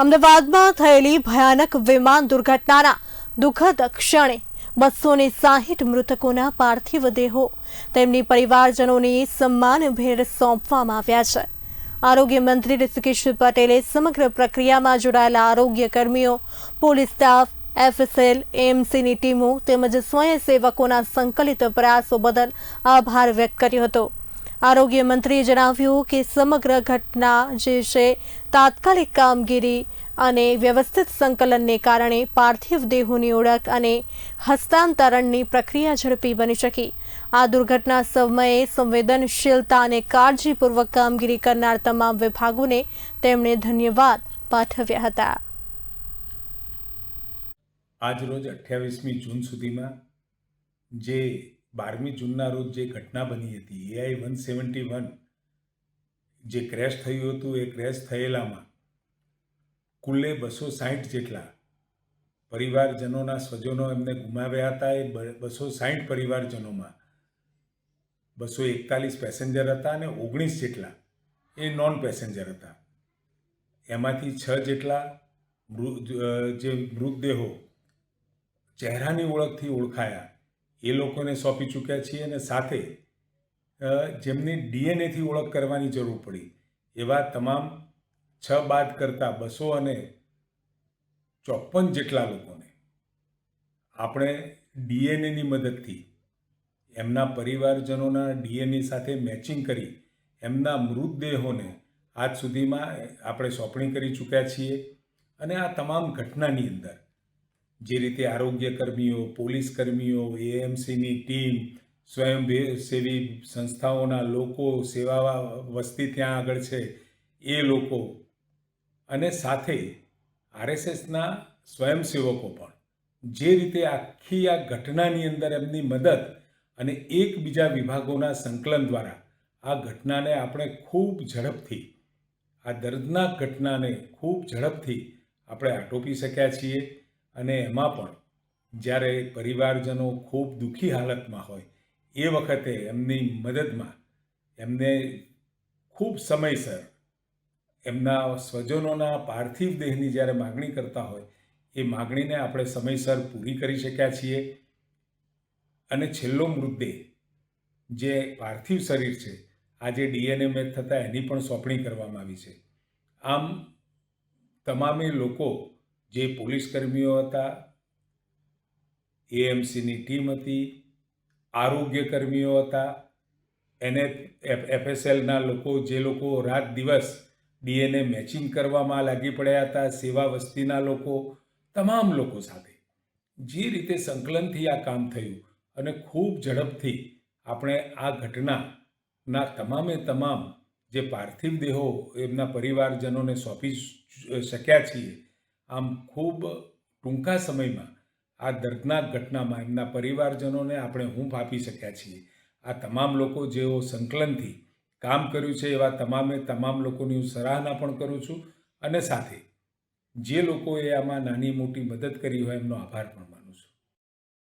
અમદાવાદમાં થયેલી ભયાનક વિમાન દુર્ઘટનાના દુઃખદ ક્ષણે બસો ને સાહીઠ મૃતકોના પાર્થિવ દેહો તેમની પરિવારજનોને સન્માનભેર સોંપવામાં આવ્યા છે. આરોગ્ય મંત્રી ઋષિકેશ પટેલે સમગ્ર પ્રક્રિયામાં જોડાયેલા આરોગ્ય કર્મીઓ, પોલીસ સ્ટાફ, એફએસએલ એમસીની ટીમો તેમજ સ્વયંસેવકોના સંકલિત પ્રયાસો બદલ આભાર વ્યક્ત કર્યો હતો. આરોગ્ય મંત્રીએ જણાવ્યું કે સમગ્ર ઘટના જે છે, તાત્કાલિક કામગીરી અને વ્યવસ્થિત સંકલનને કારણે પાર્થિવ દેહોની ઓળખ અને હસ્તાંતરણની પ્રક્રિયા ઝડપી બની શકી. આ દુર્ઘટના સમયે સંવેદનશીલતા અને કાળજીપૂર્વક કામગીરી કરનાર તમામ વિભાગોને તેમણે ધન્યવાદ પાઠવ્યા હતા. આજરોજ અઠ્યાવીસમી જૂન સુધીમાં જે બારમી જૂનના રોજ જે ઘટના બની હતી એઆઈ વન સેવન્ટી વન, જે ક્રેશ થયું હતું, એ ક્રેશ થયેલામાં કુલ્લે બસો સાહીઠ જેટલા પરિવારજનોના સ્વજનો એમને ગુમાવ્યા હતા. એ બસો સાહીઠ પરિવારજનોમાં બસો એકતાલીસ પેસેન્જર હતા અને ઓગણીસ જેટલા એ નોન પેસેન્જર હતા. એમાંથી છ જેટલા મૃ જે મૃતદેહો ચહેરાની ઓળખથી ઓળખાયા. એ લોકોને સોંપી ચૂક્યા છીએ અને સાથે જેમની ડીએનએથી ઓળખ કરવાની જરૂર પડી, એવા તમામ છ બાદ કરતાં બસો અને ચોપન જેટલા લોકોને. આપણે ડીએનએની મદદથી એમના પરિવારજનોના ડીએનએ સાથે મેચિંગ કરી એમના મૃતદેહોને આજ સુધીમાં આપણે સોંપણી કરી ચૂક્યા છીએ અને આ તમામ ઘટનાની અંદર જે રીતે આરોગ્ય કર્મીઓ પોલીસ કર્મીઓ એએમસીની ટીમ, સ્વયંસેવી સંસ્થાઓના લોકો સેવા વસ્તી ત્યાં આગળ છે, એ લોકો અને સાથે આરએસએસના સ્વયંસેવકો પણ. જે રીતે આખી આ ઘટનાની અંદર એમની મદદ અને એકબીજા વિભાગોના સંકલન દ્વારા આ ઘટનાને આપણે ખૂબ ઝડપથી, આ દર્દનાક ઘટનાને ખૂબ ઝડપથી આપણે આટોપી શક્યા છીએ. અને એમાં પણ જ્યારે પરિવારજનો ખૂબ દુઃખી હાલતમાં હોય, એ વખતે એમની મદદમાં એમને ખૂબ સમયસર એમના સ્વજનોના પાર્થિવ દેહની જ્યારે માગણી કરતા હોય, એ માગણીને આપણે સમયસર પૂરી કરી શક્યા છીએ. અને છેલ્લો મૃતદેહ જે પાર્થિવ શરીર છે આજે ડીએનએ મેચ થતાં એની પણ સોંપણી કરવામાં આવી છે. આમ તમામે લોકો જે પોલીસ કર્મીઓ હતા, એએમસીની ટીમ હતી આરોગ્ય કર્મીઓ હતા, એને એફએસએલના લોકો, જે લોકો રાત દિવસ ડીએનએ મેચિંગ કરવામાં લાગી પડ્યા હતા, સેવા વસ્તીના લોકો, તમામ લોકો સાથે. જે રીતે સંકલનથી આ કામ થયું અને ખૂબ ઝડપથી આપણે આ ઘટનાના તમામે તમામ જે પાર્થિવ દેહો એમના પરિવારજનોને સોંપી શક્યા છીએ આમ ખૂબ ટૂંકા સમયમાં આ દર્દનાક ઘટનામાં એમના પરિવારજનોને આપણે હૂંફ આપી શક્યા છીએ. આ તમામ લોકો જેઓ સંકલનથી કામ કર્યું છે એવા તમામે તમામ લોકોની હું સરાહના પણ કરું છું અને સાથે જે લોકોએ આમાં નાની મોટી મદદ કરી હોય એમનો આભાર પણ માનું